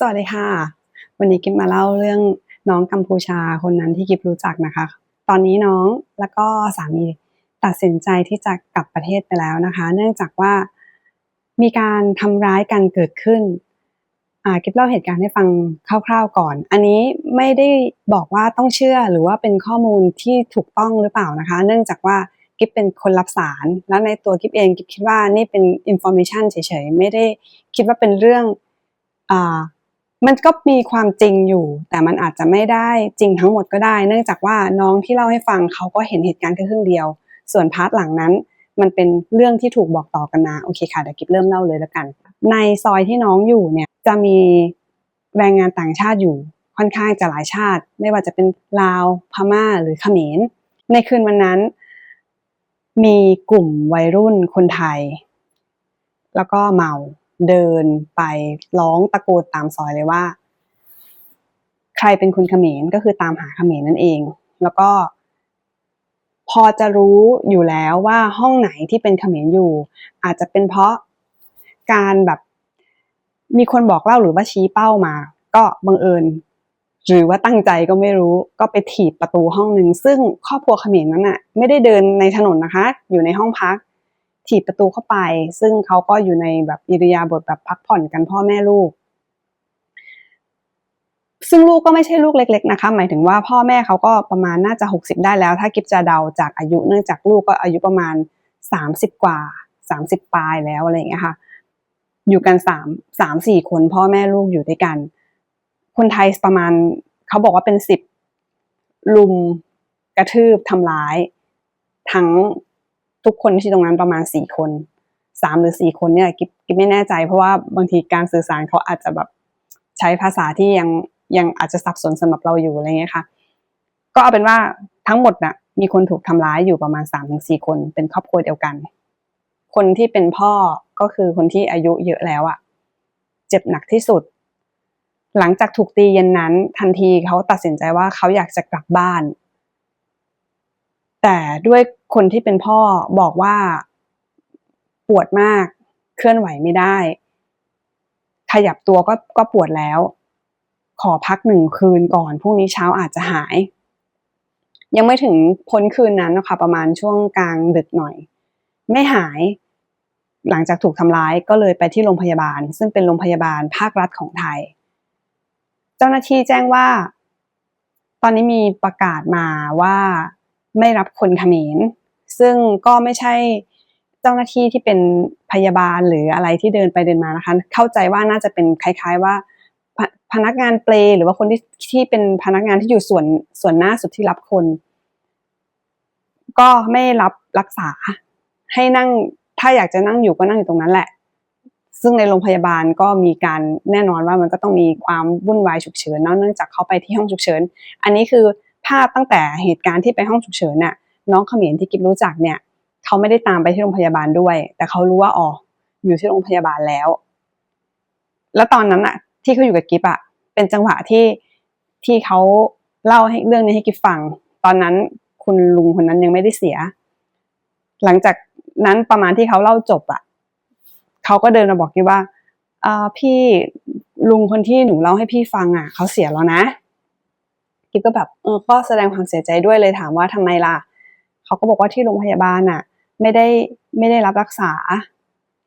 สวัสดีค่ะ วันนี้กิฟมาเล่าเรื่องน้องกัมพูชาคนนั้นที่กิฟรู้จักนะคะ ตอนนี้น้องแล้วก็สามีตัดสินใจที่จะกลับประเทศไปแล้วนะคะ เนื่องจากว่ามีการทำร้ายกันเกิดขึ้นอ่ากิฟเล่าเหตุการณ์ให้ฟังคร่าวๆก่อน อันนี้ไม่ได้บอกว่าต้องเชื่อหรือว่าเป็นข้อมูลที่ถูกต้องหรือเปล่านะคะ เนื่องจากว่ากิฟเป็นคนรับสาร แล้วในตัวกิฟเองกิฟคิดว่านี่เป็นอินโฟมิชันเฉยๆ ไม่ได้คิดว่าเป็นเรื่องอ่า มันก็มีความจริงอยู่ แต่มันอาจจะไม่ได้จริงทั้งหมดก็ได้ เนื่องจากว่าน้องที่เล่าให้ฟังเขาก็เห็นเหตุการณ์แค่ครึ่งเดียว ส่วนพาร์ทหลังนั้น มันเป็นเรื่องที่ถูกบอกต่อกันมาโอเคค่ะเดี๋ยวกิฟเริ่มเล่าเลยแล้วกัน ในซอยที่น้องอยู่เนี่ยจะมีแรงงานต่างชาติอยู่ค่อนข้างจะหลายชาติ ไม่ว่าจะเป็นลาวพม่าหรือเขมรในคืนวันนั้น มีกลุ่มวัยรุ่นคนไทย แล้วก็เมา เดินไปร้องตะโกนตามซอยเลยว่า ใครเป็นคนเขมรก็คือตามหาเขมรนั่นเอง แล้วก็ พอจะรู้อยู่แล้วว่าห้องไหนที่เป็นเขมรอยู่ อาจจะเป็นเพราะการแบบมีคนบอกเล่าหรือว่าชี้เป้ามา ก็บังเอิญ หรือว่าตั้งใจก็ไม่รู้ ก็ไปถีบประตูห้องหนึ่งซึ่งครอบครัวเขมรนั้นน่ะไม่ได้เดินในถนนนะคะ อยู่ในห้องพัก ถีบประตูเข้าไป ซึ่งเขาก็อยู่ในแบบอิริยาบถแบบพักผ่อนกันพ่อแม่ลูก ซึ่งลูกก็ไม่ใช่ลูกเล็ก ๆ นะคะ หมายถึงว่าพ่อแม่เขาก็ประมาณน่าจะหกสิบได้แล้ว ถ้ากิฟจะเดาจากอายุเนื่องจากลูกก็อายุประมาณสามสิบกว่าสามสิบปลายแล้วอะไรอย่างเงี้ยค่ะ อยู่กันสามสามสี่คนพ่อแม่ลูกอยู่ด้วยกัน คนไทยประมาณเขาบอกว่าเป็นสิบลุมกระทืบทำร้ายทั้ง ทุกคนที่ตรงนั้นประมาณสี่คนสามหรือสี่คนเนี่ยกิ๊บกิ๊บไม่แน่ใจ เพราะว่าบางทีการสื่อสารเขาอาจจะแบบใช้ภาษาที่ยังยังอาจจะสับสนสำหรับเราอยู่อะไรเงี้ยค่ะ ก็เอาเป็นว่าทั้งหมดน่ะมีคนถูกทำร้ายอยู่ประมาณสามถึงสี่คนเป็นครอบครัวเดียวกัน คนที่เป็นพ่อก็คือคนที่อายุเยอะแล้วอะเจ็บหนักที่สุด หลังจากถูกตีเย็นนั้น ทันทีเขาตัดสินใจว่าเขาอยากจะกลับบ้าน แต่ด้วย คนที่เป็นพ่อบอกว่าปวดมาก เคลื่อนไหวไม่ได้ ขยับตัวก็ก็ปวดแล้ว ขอพักหนึ่งคืนก่อนพรุ่งนี้เช้าอาจจะหาย ยังไม่ถึงพ้นคืนนั้นนะคะประมาณช่วงกลางดึกหน่อย ไม่หาย หลังจากถูกทำร้ายก็เลยไปที่โรงพยาบาล ซึ่งเป็นโรงพยาบาลภาครัฐของไทย เจ้าหน้าที่แจ้งว่า ตอนนี้มีประกาศมาว่า ไม่รับคนเขมรซึ่งก็ไม่ใช่เจ้าหน้าที่ที่เป็นพยาบาลหรืออะไรที่เดินไปเดินมานะคะ เข้าใจว่าน่าจะเป็นคล้าย ๆว่าพนักงานเปลหรือว่าคนที่ที่เป็นพนักงานที่อยู่ส่วนส่วนหน้าสุดที่รับคน ก็ไม่รับรักษาให้นั่งถ้าอยากจะนั่งอยู่ก็นั่งอยู่ตรงนั้นแหละ ซึ่งในโรงพยาบาลก็มีการแน่นอนว่ามันก็ต้องมีความวุ่นวายฉุกเฉินเนอะเนื่องจากเขาไปที่ห้องฉุกเฉิน อันนี้คือ ภาพตั้งแต่เหตุการณ์ที่ไปห้องฉุกเฉินน่ะน้องเขมรที่กิฟรู้จักเนี่ยเขาไม่ได้ตามไปที่โรงพยาบาลด้วย แต่เขารู้ว่าอ๋ออยู่ที่โรงพยาบาลแล้ว แล้วตอนนั้นอะที่เขาอยู่กับกิฟอะเป็นจังหวะที่ที่เขาเล่าให้เรื่องนี้ให้กิฟฟัง ตอนนั้นคุณลุงคนนั้นยังไม่ได้เสีย หลังจากนั้นประมาณที่เขาเล่าจบอะเขาก็เดินมาบอกกิฟว่าอ่าพี่ลุงคนที่หนูเล่าให้พี่ฟังอะเขาเสียแล้วนะ กิฟก็แบบเออก็แสดงความเสียใจด้วยเลยถามว่าทำไมล่ะเขาก็บอกว่าที่โรงพยาบาลน่ะ ไม่ได้ไม่ได้รับรักษา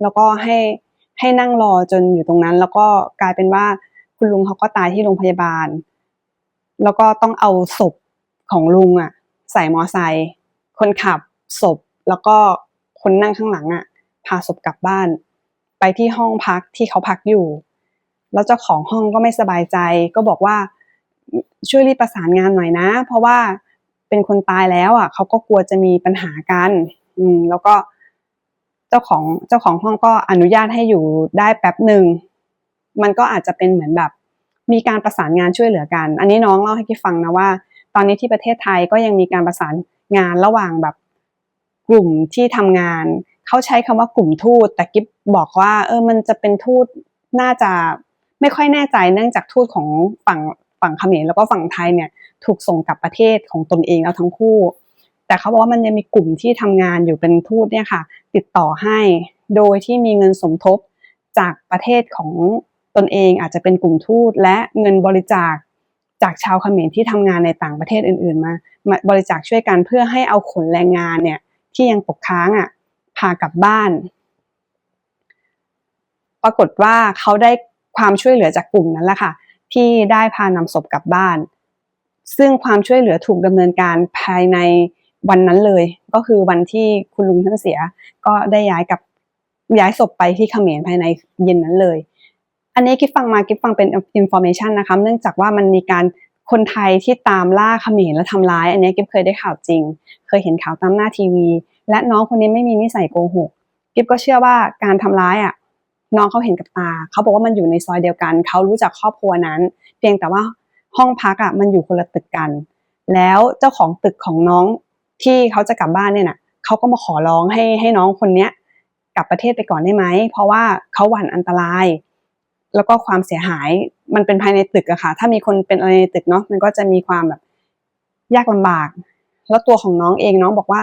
แล้วก็ให้ให้นั่งรอจนอยู่ตรงนั้น แล้วก็กลายเป็นว่าคุณลุงเขาก็ตายที่โรงพยาบาล แล้วก็ต้องเอาศพของลุงอะ ใส่มอไซค์คนขับศพแล้วก็คนนั่งข้างหลังอะพาศพกลับบ้าน ไปที่ห้องพักที่เขาพักอยู่ แล้วเจ้าของห้องก็ไม่สบายใจก็บอกว่า ช่วยรีบประสานงานหน่อยนะ เพราะว่าเป็นคนตายแล้วอะเขาก็กลัวจะมีปัญหากัน อืม แล้วก็เจ้าของเจ้าของห้องก็อนุญาตให้อยู่ได้แป๊บหนึ่งมันก็อาจจะเป็นเหมือนแบบ มีการประสานงานช่วยเหลือกัน อันนี้น้องเล่าให้กิ๊ฟังนะว่า ตอนนี้ที่ประเทศไทยก็ยังมีการประสานงานระหว่างแบบกลุ่มที่ทำงาน เขาใช้คำว่ากลุ่มทูต แต่กิ๊บบอกว่า เออมันจะเป็นทูตน่าจะไม่ค่อยแน่ใจเนื่องจากทูตของฝั่ง ฝั่งเขมรแล้วก็ฝั่งไทยเนี่ยถูกส่งกลับประเทศของตนเองแล้วทั้งคู่ แต่เขาบอกว่ามันยังมีกลุ่มที่ทำงานอยู่เป็นทูตเนี่ยค่ะ ติดต่อให้โดยที่มีเงินสมทบจากประเทศของตนเองอาจจะเป็นกลุ่มทูตและเงินบริจาคจากชาวเขมรที่ทำงานในต่างประเทศอื่นๆมามาบริจาคช่วยกันเพื่อให้เอาขนแรงงานเนี่ยที่ยังตกค้างอะพากลับบ้าน ปรากฏว่าเขาได้ความช่วยเหลือจากกลุ่มนั้นแหละค่ะ ที่ได้พานำศพกลับบ้าน ซึ่งความช่วยเหลือถูกดำเนินการภายในวันนั้นเลย ก็คือวันที่คุณลุงท่านเสีย ก็ได้ย้ายกับย้ายศพไปที่เขมรภายในเย็นนั้นเลย อันนี้กิฟฟังมากิฟฟังเป็นอินโฟเมชันนะคะเนื่องจากว่ามันมีการคนไทยที่ตามล่าเขมรและทำร้าย อันนี้กิฟเคยได้ข่าวจริง เคยเห็นข่าวตามหน้าทีวี และน้องคนนี้ไม่มีนิสัยโกหกกิฟก็เชื่อว่าการทำร้ายอะ น้องเขาเห็นกับตาเขาบอกว่ามันอยู่ในซอยเดียวกันเขารู้จักครอบครัวนั้น เพียงแต่ว่าห้องพักอะมันอยู่คนละตึกกัน แล้วเจ้าของตึกของน้องที่เขาจะกลับบ้านเนี่ยนะเขาก็มาขอร้องให้ให้น้องคนเนี้ยกลับประเทศไปก่อนได้ไหมเพราะว่าเขาหวั่นอันตราย แล้วก็ความเสียหายมันเป็นภายในตึกอะค่ะถ้ามีคนเป็นอะไรในตึกเนาะมันก็จะมีความแบบยากลำบาก แล้วตัวของน้องเองน้องบอกว่า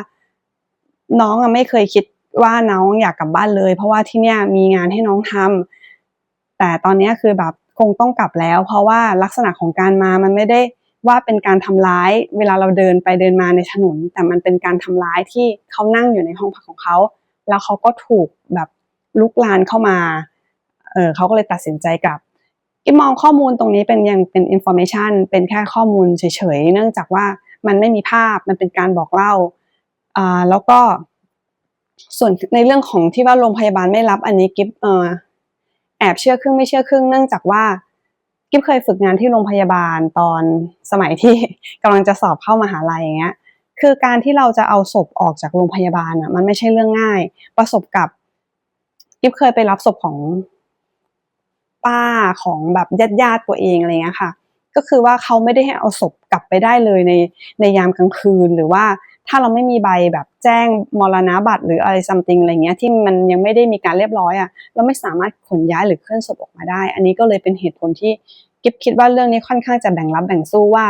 น้องอะไม่เคยคิด ว่าน้องอยากกลับบ้านเลย เพราะว่าที่เนี่ยมีงานให้น้องทำแต่ตอนนี้คือแบบคงต้องกลับแล้ว เพราะว่าลักษณะของการมามันไม่ได้ว่าเป็นการทำร้าย เวลาเราเดินไปเดินมาในถนน แต่มันเป็นการทำร้ายที่เขานั่งอยู่ในห้องพักของเขา แล้วเขาก็ถูกแบบลุกลานเข้ามาเออเขาก็เลยตัดสินใจกลับอิมมองข้อมูลตรงนี้เป็นยังเป็นอินโฟเมชันเป็นแค่ข้อมูลเฉยๆ เนื่องจากว่ามันไม่มีภาพมันเป็นการบอกเล่าอ่าแล้วก็ ส่วนในเรื่องของที่ว่าโรงพยาบาลไม่รับอันนี้กิฟเออแอบเชื่อครึ่งไม่เชื่อครึ่งเนื่องจากว่ากิฟเคยฝึกงานที่โรงพยาบาลตอนสมัยที่กำลังจะสอบเข้ามาหาลัยอย่างเงี้ย คือการที่เราจะเอาศพออกจากโรงพยาบาลอะมันไม่ใช่เรื่องง่าย ประสบกับกิฟเคยไปรับศพของป้าของแบบญาติญาติตัวเองอะไรเงี้ยค่ะ ก็คือว่าเขาไม่ได้ให้เอาศพกลับไปได้เลยในในยามกลางคืนหรือว่า ถ้าเราไม่มีใบแบบแจ้งมรณบัตรหรืออะไรซัมติงอะไรเงี้ยที่มันยังไม่ได้มีการเรียบร้อยอะเราไม่สามารถขนย้ายหรือเคลื่อนศพออกมาได้ อันนี้ก็เลยเป็นเหตุผลที่กิฟคิดว่าเรื่องนี้ค่อนข้างจะแบ่งรับแบ่งสู้ว่า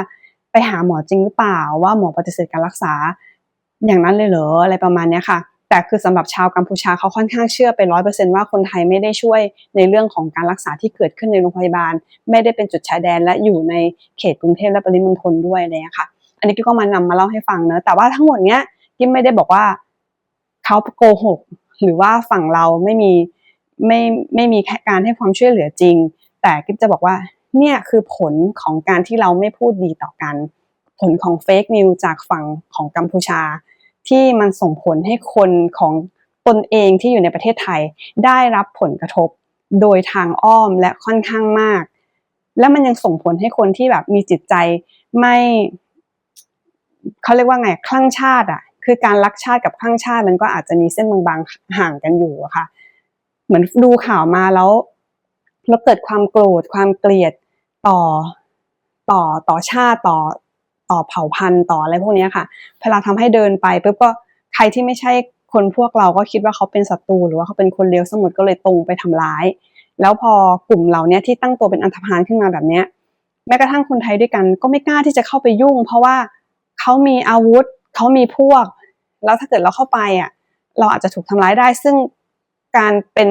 ไปหาหมอจริงหรือเปล่าว่าหมอปฏิเสธการรักษา อย่างนั้นเลยเหรออะไรประมาณเนี้ยค่ะ แต่คือสำหรับชาวกัมพูชาเขาค่อนข้างเชื่อไปร้อยเปอร์เซ็นว่าคนไทยไม่ได้ช่วยในเรื่องของการรักษาที่เกิดขึ้นในโรงพยาบาล ไม่ได้เป็นจุดชายแดนและอยู่ในเขตกรุงเทพและปริมณฑลด้วยอะไรเลยค่ะ นนี้ก็มานำมาเล่าให้ฟังเนอะแต่ว่าทั้งหมดเนี้ยกิมไม่ได้บอกว่าเขาโกหก หรือว่าฝั่งเราไม่มีไม่ไม่มีการให้ความช่วยเหลือจริง แต่กิมจะบอกว่าเนี่ยคือผลของการที่เราไม่พูดดีต่อกัน ผลของเฟกนิวจากฝั่งของกัมพูชา ที่มันส่งผลให้คนของตนเองที่อยู่ในประเทศไทยได้รับผลกระทบโดยทางอ้อมและค่อนข้างมาก และมันยังส่งผลให้คนที่แบบมีจิตใจไม่ เขาเรียกว่าไงคลั่งชาติอะคือการรักชาติกับคลั่งชาติมันก็อาจจะมีเส้นบางๆห่างกันอยู่อะค่ะ เหมือนดูข่าวมาแล้วแล้วเกิดความโกรธความเกลียดต่อต่อต่อชาติต่อต่อเผ่าพันธุ์ต่ออะไรพวกนี้ค่ะเวลาทำให้เดินไปปุ๊บก็ใครที่ไม่ใช่คนพวกเราก็คิดว่าเขาเป็นศัตรูหรือว่าเขาเป็นคนเลวสมุดก็เลยตรงไปทำร้าย แล้วพอกลุ่มเราเนี้ยที่ตั้งตัวเป็นอันธพาลขึ้นมาแบบเนี้ยแม้กระทั่งคนไทยด้วยกันก็ไม่กล้าที่จะเข้าไปยุ่ง เพราะว่า เขามีอาวุธเขามีพวก แล้วถ้าเกิดเราเข้าไปอะเราอาจจะถูกทำร้ายได้ ซึ่งการเป็น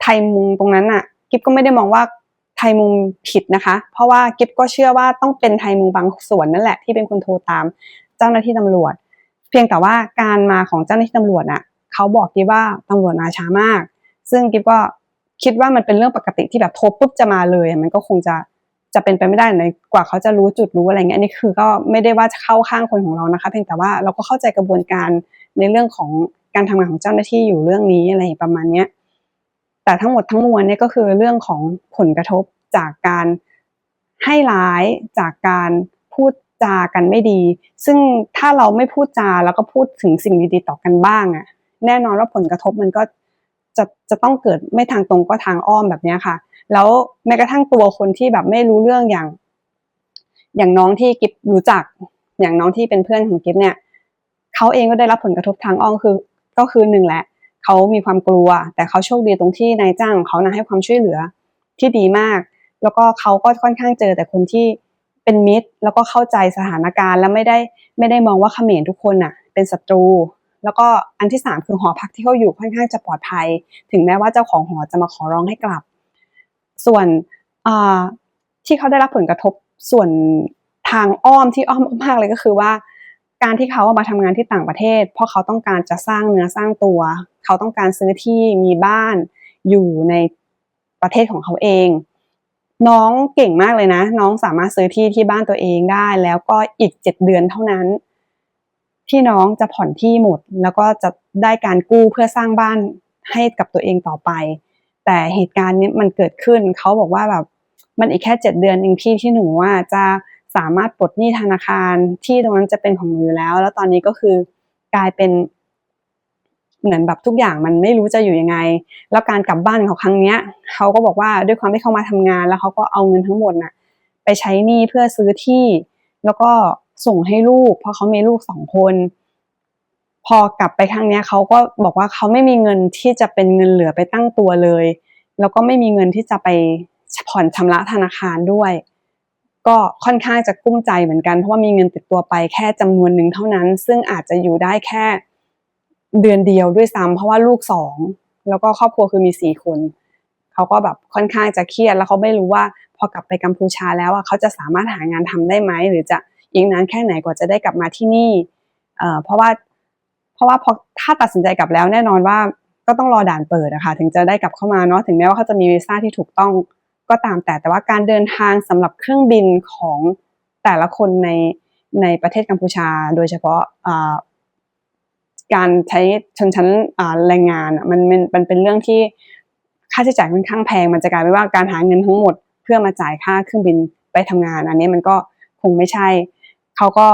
ไทยมุงตรงนั้นอะกิฟก็ไม่ได้มองว่าไทยมุงผิดนะคะ เพราะว่ากิฟก็เชื่อว่าต้องเป็นไทยมุงบางส่วนนั่นแหละที่เป็นคนโทรตามเจ้าหน้าที่ตำรวจ เพียงแต่ว่าการมาของเจ้าหน้าที่ตำรวจอะเขาบอกกิฟว่าตำรวจมาช้ามาก ซึ่งกิฟก็คิดว่ามันเป็นเรื่องปกติที่แบบโทรปุ๊บจะมาเลย มันก็คงจะ จะเป็นไปไม่ได้ในกว่าเขาจะรู้จุดรู้อะไรเงี้ยนนี้คือก็ไม่ได้ว่าจะเข้าข้างคนของเรานะคะ เพียงแต่ว่าเราก็เข้าใจกระบวนการในเรื่องของการทำงานของเจ้าหน้าที่อยู่เรื่องนี้อะไรประมาณเนี้ยแต่ทั้งหมดทั้งมวลเนี่ยก็คือเรื่องของผลกระทบจากการให้ร้ายจากการพูดจากันไม่ดี ซึ่งถ้าเราไม่พูดจาแล้วก็พูดถึงสิ่งดีๆต่อกันบ้างอะแน่นอนว่าผลกระทบมันก็จะจะต้องเกิดไม่ทางตรงก็ทางอ้อมแบบนี้ค่ะ แล้วแม้กระทั่งตัวคนที่แบบไม่รู้เรื่องอย่าง อย่างน้องที่กิฟรู้จัก อย่างน้องที่เป็นเพื่อนของกิฟเนี่ยเขาเองก็ได้รับผลกระทบทางอ้อมคือ ก็คือหนึ่งแหละเขามีความกลัว แต่เขาโชคดีตรงที่นายจ้างของเขานะให้ความช่วยเหลือที่ดีมาก แล้วก็เขาก็ค่อนข้างเจอแต่คนที่เป็นมิตร แล้วก็เข้าใจสถานการณ์ แล้วไม่ได้ไม่ได้มองว่าเขมรทุกคนน่ะ เป็นศัตรู แล้วก็อันที่สามคือหอพักที่เขาอยู่ค่อนข้างจะปลอดภัย ถึงแม้ว่าเจ้าของหอจะมาขอร้องให้กลับ ส่วนที่เขาได้รับผลกระทบส่วนทางอ้อมที่อ้อมมากเลยก็คือว่า การที่เขามาทำงานที่ต่างประเทศ เพราะเขาต้องการจะสร้างเนื้อสร้างตัว เขาต้องการซื้อที่มีบ้านอยู่ในประเทศของเขาเอง น้องเก่งมากเลยนะ น้องสามารถซื้อที่ที่บ้านตัวเองได้ แล้วก็อีกเจ็ดเดือนเท่านั้น ที่น้องจะผ่อนที่หมด แล้วก็จะได้การกู้เพื่อสร้างบ้านให้กับตัวเองต่อไป แต่เหตุการณ์นี้มันเกิดขึ้นเขาบอกว่าแบบมันอีกแค่เจ็ดเดือนเองพี่ที่หนูว่าจะสามารถปลดหนี้ธนาคารที่ตรงนั้นจะเป็นของหนูอยู่แล้ว แล้วตอนนี้ก็คือกลายเป็น เหมือนแบบทุกอย่างมันไม่รู้จะอยู่ยังไง แล้วการกลับบ้านของครั้งเนี้ยเขาก็บอกว่าด้วยความที่เขามาทำงาน แล้วเขาก็เอาเงินทั้งหมดน่ะ ไปใช้หนี้เพื่อซื้อที่ แล้วก็ส่งให้ลูก เพราะเขามีลูกสองคน พอกลับไปครั้งนี้เขาก็บอกว่าเขาไม่มีเงินที่จะเป็นเงินเหลือไปตั้งตัวเลย แล้วก็ไม่มีเงินที่จะไปผ่อนชำระธนาคารด้วย ก็ค่อนข้างจะกุ้มใจเหมือนกันเพราะว่ามีเงินติดตัวไปแค่จำนวนหนึ่งเท่านั้น ซึ่งอาจจะอยู่ได้แค่เดือนเดียวด้วยซ้ำเพราะว่าลูกสองแล้วก็ครอบครัวคือมีสี่คนเขาก็แบบค่อนข้างจะเครียดแล้วเขาไม่รู้ว่าพอกลับไปกัมพูชาแล้วเขาจะสามารถหางานทำได้ไหมหรือจะอีกนานแค่ไหนกว่าจะได้กลับมาที่นี่เอ่อเพราะว่า ราะว่าพอถ้าตัดสินใจกลับแล้วแน่นอนว่าก็ต้องรอด่านเปิดอะคะถึงจะได้กลับเข้ามาเนาะถึงแม้ว่าเขาจะมีวีซ่าที่ถูกต้องก็ตามแต่แต่ว่าการเดินทางสำหรับเครื่องบินของแต่ละคนในในประเทศกัมพูชา โดยเฉพาะการใช้ชนชั้นแรงงานมันมันมันเป็นเรื่องที่ค่าใช้จ่ายค่อนข้างแพง มันจะกลายเป็นว่าการหาเงินทั้งหมด เพื่อมาจ่ายค่าเครื่องบินไปทำงาน อันนี้มันก็คงไม่ใช่ เขาก็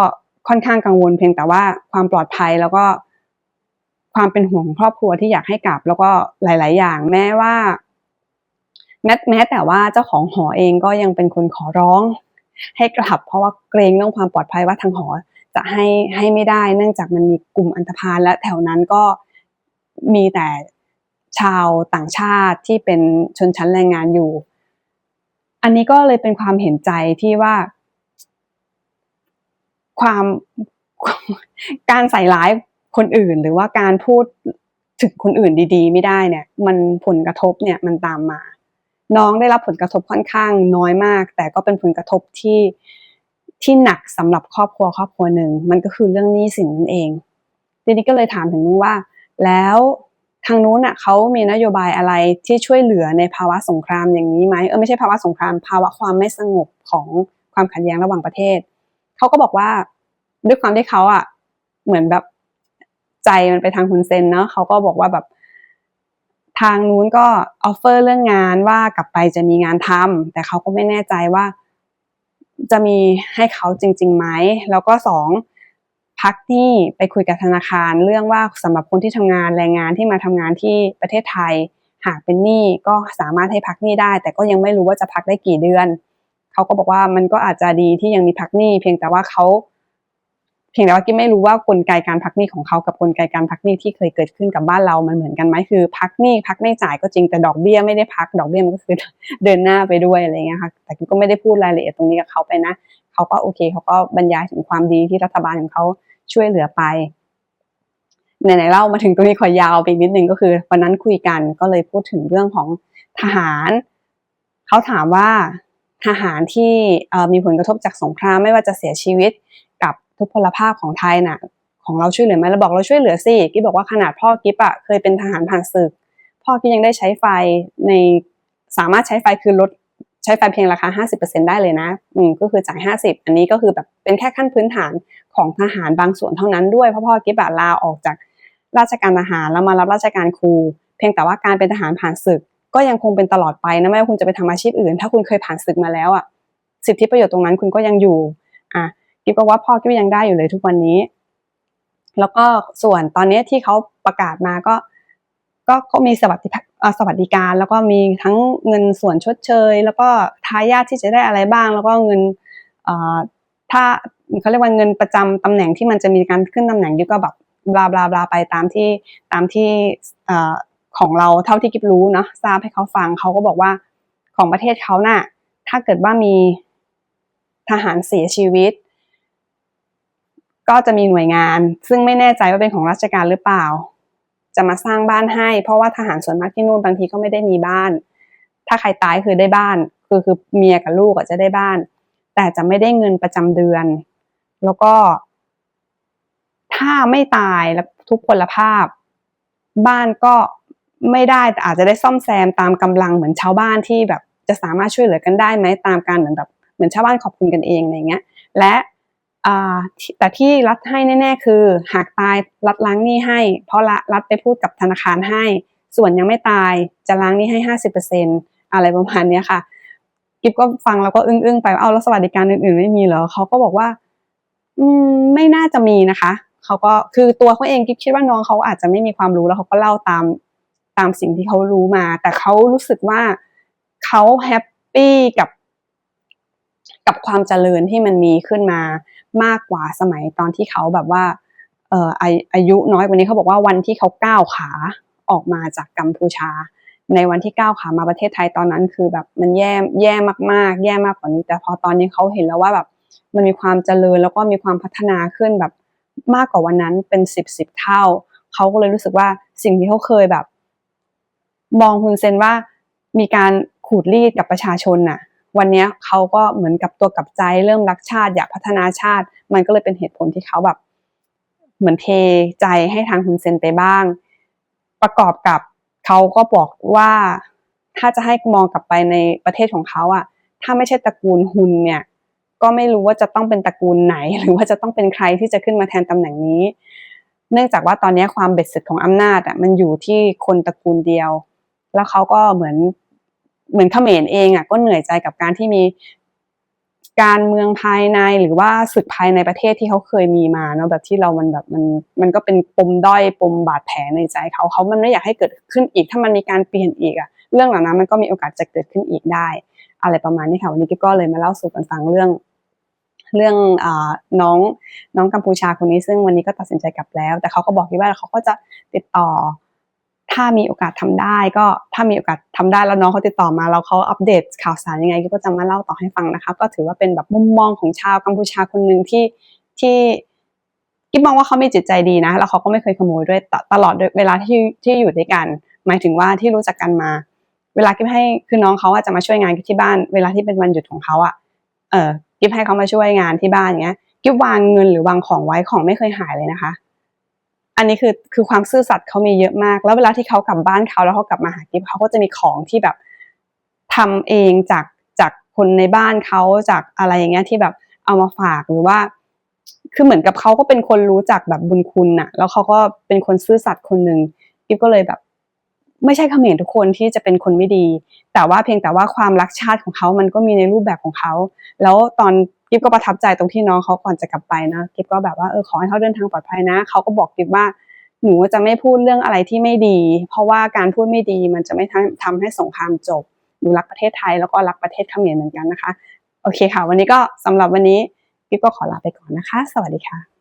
ค่อนข้างกังวลเพียงแต่ว่าความปลอดภัยแล้วก็ ความเป็นห่วงครอบครัวที่อยากให้กลับ แล้วก็หลาย ๆ อย่างแม้ว่าแม้แม้แต่ว่าเจ้าของหอเองก็ยังเป็นคนขอร้อง ให้กลับ เพราะว่าเกรงเรื่องความปลอดภัยว่าทางหอจะให้ให้ไม่ได้ เนื่องจากมันมีกลุ่มอันธพาลและแถวนั้นก็มีแต่ชาวต่างชาติที่เป็นชนชั้นแรงงานอยู่ อันนี้ก็เลยเป็นความเห็นใจที่ว่า ความการใส่ร้าย คนอื่นหรือว่าการพูดถึงคนอื่นดีๆ ไม่ได้เนี่ย มันผลกระทบเนี่ยมันตามมา น้องได้รับผลกระทบค่อนข้างน้อยมาก แต่ก็เป็นผลกระทบที่ที่หนักสำหรับครอบครัวครอบครัวหนึ่งมันก็คือเรื่องหนี้สินนั่นเองทีนี้ก็เลยถามถึงว่า แล้วทางนู้นอะเขามีนโยบายอะไรที่ช่วยเหลือในภาวะสงครามอย่างนี้ไหมเออไม่ใช่ภาวะสงคราม ภาวะความไม่สงบของความขัดแย้งระหว่างประเทศเขาก็บอกว่าด้วยความที่เขาอะเหมือนแบบ ใจมันไปทางคุณเซนเนาะเขาก็บอกว่าแบบ ทางนู้นก็ออฟเฟอร์เรื่องงานว่ากลับไปจะมีงานทำแต่เขาก็ไม่แน่ใจว่า จะมีให้เขาจริงๆไหมแล้วก็สองพักที่ไปคุยกับธนาคาร เรื่องว่าสำหรับคนที่ทำงานแรงงานที่มาทำงานที่ประเทศไทย หากเป็นหนี้ก็สามารถให้พักหนี้ได้ แต่ก็ยังไม่รู้ว่าจะพักได้กี่เดือน เขาก็บอกว่ามันก็อาจจะดีที่ยังมีพักหนี้ เพียงแต่ว่าเขา พียงแต่ว่ากิ๊ไม่รู้ว่ากลไกการพักหนี้ของเขากับกลไกการพักหนี้ที่เคยเกิดขึ้นกับบ้านเรา มันเหมือนกันไหมคือ พักหนี้พักไม่จ่ายก็จริงแต่ดอกเบี้ยไม่ได้พักดอกเบี้ยมันก็คือเดินหน้าไปด้วยอะไรเงี้ยค่ะแต่กิ๊ก็ไม่ได้พูดรายละเอียดตรงนี้กับเขาไปนะเขาก็โอเคเขาก็บรรยายถึงความดีที่รัฐบาลของเขาช่วยเหลือไปไหนๆเล่ามาถึงตรงนี้ขอยาวไปนิดนึงก็คือวันนั้นคุยกันก็เลยพูดถึงเรื่องของทหารเขาถามว่าทหารที่มีผลกระทบจากสงครามไม่ว่าจะเสียชีวิต ทุพพลภาพของไทยน่ะของเราช่วยเหลือไหมเราบอกเราช่วยเหลือสิกิ๊บบอกว่าขนาดพ่อกิ๊บอะเคยเป็นทหารผ่านศึก พ่อกิ๊บยังได้ใช้ไฟในสามารถใช้ไฟคือลดใช้ไฟเพียงราคา 50%ได้เลยนะ อืมก็คือจ่าย 50 อันนี้ก็คือแบบเป็นแค่ขั้นพื้นฐานของทหารบางส่วนเท่านั้นด้วย เพราะพ่อกิ๊บอะลาออกจากราชการทหารแล้วมารับราชการครู เพียงแต่ว่าการเป็นทหารผ่านศึก ก็ยังคงเป็นตลอดไปนะไม่ว่าคุณจะไปทำอาชีพอื่น ถ้าคุณเคยผ่านศึกมาแล้วอะสิทธิประโยชน์ตรงนั้นคุณก็ยังอยู่อะ กิ๊บก็ว่าพ่อกิ๊บยังได้อยู่เลยทุกวันนี้ แล้วก็ส่วนตอนนี้ที่เขาประกาศมาก็ก็ก็มีสวัสดิสวัสดิการ แล้วก็มีทั้งเงินส่วนชดเชย แล้วก็ทายาทที่จะได้อะไรบ้าง แล้วก็เงินถ้าเขาเรียกว่าเงินประจำตำแหน่งที่มันจะมีการขึ้นตำแหน่งยุก็แบบบลาบลาบลาไปตามที่ตามที่ของเราเท่าที่กิบรู้เนาะทราบให้เขาฟังเขาก็บอกว่าของประเทศเขาน่ะถ้าเกิดว่ามีทหารเสียชีวิต ก็จะมีหน่วยงาน ซึ่งไม่แน่ใจว่าเป็นของราชการหรือเปล่า จะมาสร้างบ้านให้ เพราะว่าทหารส่วนมากที่นู่นบางทีก็ไม่ได้มีบ้าน ถ้าใครตายคือได้บ้าน คือคือเมียกับลูกอะจะได้บ้าน แต่จะไม่ได้เงินประจำเดือน แล้วก็ ถ้าไม่ตายแล้วทุกพลภาพ บ้านก็ไม่ได้แต่อาจจะได้ซ่อมแซมตามกำลังเหมือนชาวบ้านที่แบบ จะสามารถช่วยเหลือกันได้ไหมตามการเหมือนแบบเหมือนชาวบ้านขอบคุณกันเองอะไรเงี้ย และ แต่ที่รัฐให้แน่ ๆ คือ หากตายรัฐล้างหนี้ให้ เพราะละรัฐไปพูดกับธนาคารให้ ส่วนยังไม่ตายจะล้างหนี้ให้ห้าสิบเปอร์เซ็นอะไรประมาณนี้ค่ะกิฟก็ฟังแล้วก็อึ้งๆไปว่าเอาแล้วสวัสดิการอื่นๆ ไม่มีเหรอเขาก็บอกว่า อืมไม่น่าจะมีนะคะเขาก็คือตัวเขาเองกิฟคิดว่าน้องเขาอาจจะไม่มีความรู้แล้วเขาก็เล่าตามตามสิ่งที่เขารู้มา แต่เขารู้สึกว่าเขาแฮปปี้กับ กับความเจริญที่มันมีขึ้นมา มากกว่าสมัยตอนที่เขาแบบว่าเอ่ออาอายุน้อยกว่านี้เขาบอกว่าวันที่เขาก้าวขาออกมาจากกัมพูชา ในวันที่ก้าวขามาประเทศไทยตอนนั้นคือแบบมันแย่แย่มากๆ แย่มากกว่านี้ แต่พอตอนนี้เขาเห็นแล้วว่าแบบมันมีความเจริญแล้วก็มีความพัฒนาขึ้นแบบมากกว่าวันนั้นเป็นสิบสิบเท่าเขาก็เลยรู้สึกว่าสิ่งที่เขาเคยแบบ มองฮุนเซนว่ามีการขูดรีดกับประชาชนน่ะ วันนี้เขาก็เหมือนกับตัวกับใจเริ่มรักชาติ อยากพัฒนาชาติ มันก็เลยเป็นเหตุผลที่เขาแบบ เหมือนเทใจให้ทางฮุนเซนไปบ้าง ประกอบกับเขาก็บอกว่าถ้าจะให้มองกลับไปในประเทศของเขาอะถ้าไม่ใช่ตระกูลฮุนเนี่ยก็ไม่รู้ว่าจะต้องเป็นตระกูลไหน หรือว่าจะต้องเป็นใครที่จะขึ้นมาแทนตำแหน่งนี้ เนื่องจากว่าตอนนี้ความเบ็ดเสร็จของอำนาจอะมันอยู่ที่คนตระกูลเดียว แล้วเขาก็เหมือน เหมือนเขมรเองอะก็เหนื่อยใจกับการที่มีการเมืองภายในหรือว่าศึกภายในประเทศที่เขาเคยมีมาเนาะแบบที่เรามันแบบมันมันก็เป็นปมด้อยปมบาดแผลในใจเขาเขามันไม่อยากให้เกิดขึ้นอีก ถ้ามันมีการเปลี่ยนอีกอะเรื่องเหล่านั้นมันก็มีโอกาสจะเกิดขึ้นอีกได้ อะไรประมาณนี้ค่ะวันนี้กิ๊บก็เลยมาเล่าสู่กันฟังเรื่อง เรื่องอน้องน้องกัมพูชาคนนี้ซึ่งวันนี้ก็ตัดสินใจกลับแล้ว แต่เขาก็บอกที่ว่าเขาก็จะติดต่อ ถ้ามีโอกาสทำได้ก็ถ้ามีโอกาสทำได้แล้วน้องเขาติดต่อมาแล้วเขาอัปเดตข่าวสารยังไงก็จะมาเล่าต่อให้ฟังนะคะก็ถือว่าเป็นแบบมุมมองของชาวกัมพูชาคนหนึ่งที่ที่กิ๊บมองว่าเขามีจิตใจดีนะ แล้วเขาก็ไม่เคยขโมยด้วยตลอดเวลาที่ที่อยู่ด้วยกัน หมายถึงว่าที่รู้จักกันมา เวลากิ๊บให้คือน้องเขาอะจะมาช่วยงานที่บ้าน เวลาที่เป็นวันหยุดของเขาอะเออกิฟให้เขามาช่วยงานที่บ้านอย่างเงี้ยกิฟวางเงินหรือวางของไว้ของไม่เคยหายเลยนะคะ อันนี้คือคือความซื่อสัตย์เขามีเยอะมาก แล้วเวลาที่เขากลับบ้านเขาแล้วเขากลับมาหากิฟเขาก็จะมีของที่แบบทำเองจากจากคนในบ้านเขาจากอะไรอย่างเงี้ยที่แบบเอามาฝากหรือว่า คือเหมือนกับเขาก็เป็นคนรู้จักแบบบุญคุณน่ะ แล้วเขาก็เป็นคนซื่อสัตย์คนหนึ่งกิฟก็เลยแบบ ไม่ใช่เขมรทุกคนที่จะเป็นคนไม่ดี แต่ว่าเพียงแต่ว่าความรักชาติของเขามันก็มีในรูปแบบของเขา แล้วตอน กิฟก็ประทับใจตรงที่น้องเขาก่อนจะกลับไปนะกิฟก็แบบว่าเออขอให้เขาเดินทางปลอดภัยนะเขาก็บอกกิฟว่าหนูจะไม่พูดเรื่องอะไรที่ไม่ดี เพราะว่าการพูดไม่ดีมันจะไม่ทำทำให้สงครามจบหนูรักประเทศไทยแล้วก็รักประเทศเขมรเหมือนกันนะคะ โอเคค่ะ วันนี้ก็สำหรับวันนี้กิฟก็ขอลาไปก่อนนะคะ สวัสดีค่ะ